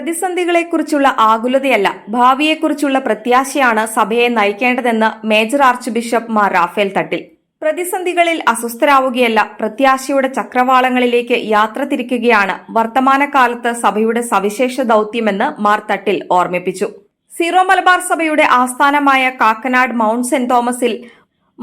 പ്രതിസന്ധികളെക്കുറിച്ചുള്ള ആകുലതയല്ല ഭാവിയെക്കുറിച്ചുള്ള പ്രത്യാശയാണ് സഭയെ നയിക്കേണ്ടതെന്ന് major archbishop Mar Raphael Thattil. പ്രതിസന്ധികളിൽ അസ്വസ്ഥരാവുകയല്ല പ്രത്യാശയുടെ ചക്രവാളങ്ങളിലേക്ക് യാത്ര തിരിക്കുകയാണ് വർത്തമാനകാലത്ത് സഭയുടെ സവിശേഷ ദൌത്യമെന്ന് മാർ തട്ടിൽ ഓർമ്മിപ്പിച്ചു. സീറോ മലബാർ സഭയുടെ ആസ്ഥാനമായ കാക്കനാട് മൗണ്ട് സെന്റ് തോമസിൽ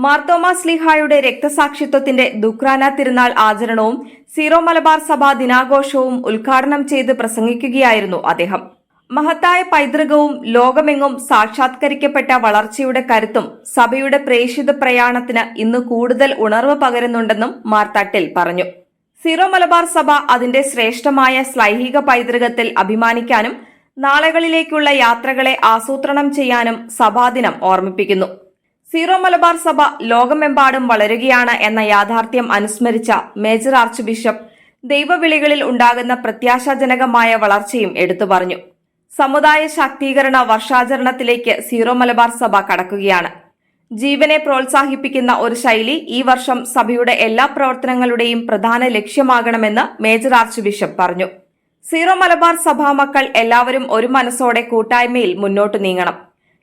മാർത്തോമാ സ്ലിഹായുടെ രക്തസാക്ഷിത്വത്തിന്റെ ദുക്രാന തിരുനാൾ ആചരണവും സീറോ മലബാർ സഭ ദിനാഘോഷവും ഉദ്ഘാടനം ചെയ്ത് പ്രസംഗിക്കുകയായിരുന്നു അദ്ദേഹം. മഹത്തായ പൈതൃകവും ലോകമെങ്ങും സാക്ഷാത്കരിക്കപ്പെട്ട വളർച്ചയുടെ കരുത്തും സഭയുടെ പ്രേഷിത പ്രയാണത്തിന് ഇന്ന് കൂടുതൽ ഉണർവ് പകരുന്നുണ്ടെന്നും മാർ തട്ടിൽ പറഞ്ഞു. സീറോ മലബാർ സഭ അതിന്റെ ശ്രേഷ്ഠമായ സ്ലൈഹിക പൈതൃകത്തിൽ അഭിമാനിക്കാനും നാളുകളിലേക്കുള്ള യാത്രകളെ ആസൂത്രണം ചെയ്യാനും സഭാദിനം ഓർമ്മിപ്പിക്കുന്നു. സീറോ മലബാർ സഭ ലോകമെമ്പാടും വളരുകയാണ് എന്ന യാഥാർത്ഥ്യം അനുസ്മരിച്ച മേജർ ആർച്ച് ബിഷപ്പ് ദൈവവിളികളിൽ ഉണ്ടാകുന്ന പ്രത്യാശാജനകമായ വളർച്ചയും എടുത്തു പറഞ്ഞു. സമുദായ ശാക്തീകരണ വർഷാചരണത്തിലേക്ക് സീറോ മലബാർ സഭ കടക്കുകയാണ്. ജീവനെ പ്രോത്സാഹിപ്പിക്കുന്ന ഒരു ശൈലി ഈ വർഷം സഭയുടെ എല്ലാ പ്രവർത്തനങ്ങളുടെയും പ്രധാന ലക്ഷ്യമാകണമെന്ന് മേജർ ആർച്ച് ബിഷപ്പ് പറഞ്ഞു. സീറോ മലബാർ സഭാ മക്കൾ എല്ലാവരും ഒരു മനസ്സോടെ കൂട്ടായ്മയിൽ മുന്നോട്ടു നീങ്ങണം.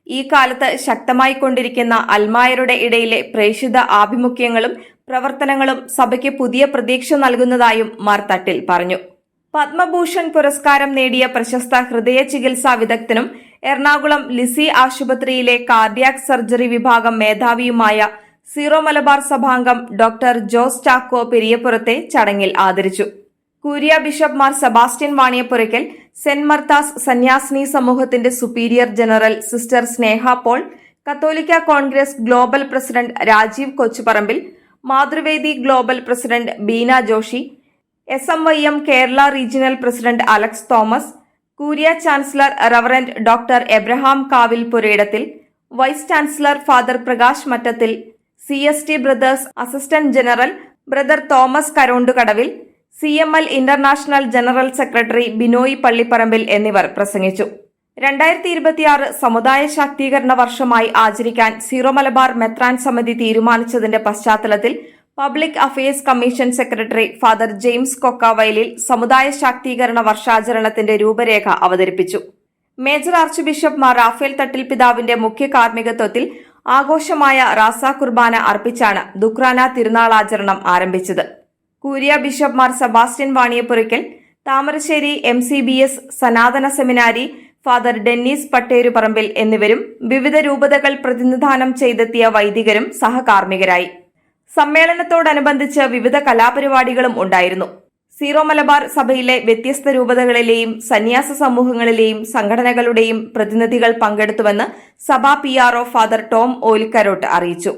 ഈ കാലത്ത് ശക്തമായി കൊണ്ടിരിക്കുന്ന അൽമായരുടെ ഇടയിലെ പ്രേഷിത ആഭിമുഖ്യങ്ങളും പ്രവർത്തനങ്ങളും സഭയ്ക്ക് പുതിയ പ്രതീക്ഷ നൽകുന്നതായും മാർ തട്ടിൽ പറഞ്ഞു. പത്മഭൂഷൺ പുരസ്കാരം നേടിയ പ്രശസ്ത ഹൃദയ ചികിത്സാ വിദഗ്ധനും എറണാകുളം ലിസി ആശുപത്രിയിലെ കാർഡിയാക് സർജറി വിഭാഗം മേധാവിയുമായ സീറോ മലബാർ സഭാംഗം ഡോക്ടർ ജോസ് ചാക്കോ പെരിയപ്പുറത്തെ ചടങ്ങിൽ ആദരിച്ചു. Curia bishop Mar Sebastian Vaniyapurackal saint Martha's സന്യാസിനി സമൂഹത്തിന്റെ superior general sister Sneha Paul കത്തോലിക്ക Congress global president Rajeev Kochuparambil Mathruvedi global president Beena Joshi S M Y M Kerala regional president Alex Thomas curia chancellor reverend doctor Abraham Kavilpurayidathil vice chancellor father Prakash Mattathil C S T brothers assistant general brother Thomas Karondukadavil C M L international general secretary Binoy Pallipparambil എന്നിവർ പ്രസംഗിച്ചു. രണ്ടായിരത്തി ഇരുപത്തിയാറ് സമുദായ ശാക്തീകരണ വർഷമായി ആചരിക്കാൻ zero Malabar മെത്രാൻ സമിതി തീരുമാനിച്ചതിന്റെ പശ്ചാത്തലത്തിൽ public affairs commission secretary father James Kokkavayalil സമുദായ ശാക്തീകരണ വർഷാചരണത്തിന്റെ രൂപരേഖ അവതരിപ്പിച്ചു. Major archbishop Mar Raphael Thattil പിതാവിന്റെ മുഖ്യ കാർമ്മികത്വത്തിൽ ആഘോഷമായ റാസ കുർബാന അർപ്പിച്ചാണ് ദുക്രാന തിരുനാളാചരണം ആരംഭിച്ചത്. Curia bishop Mar Sebastian Vaniyapurackal Thamarassery M C B S Sanathana seminary father Dennis പട്ടേരുപറമ്പിൽ എന്നിവരും വിവിധ രൂപതകൾ പ്രതിനിധാനം ചെയ്തെത്തിയ വൈദികരും സഹകാർമ്മികരായി. സമ്മേളനത്തോടനുബന്ധിച്ച് വിവിധ കലാപരിപാടികളും ഉണ്ടായിരുന്നു. സീറോ മലബാർ സഭയിലെ വ്യത്യസ്ത രൂപതകളിലെയും സന്യാസ സമൂഹങ്ങളിലെയും സംഘടനകളുടെയും പ്രതിനിധികൾ പങ്കെടുത്തുവെന്ന് സഭാ P R father Tom Olickarot അറിയിച്ചു.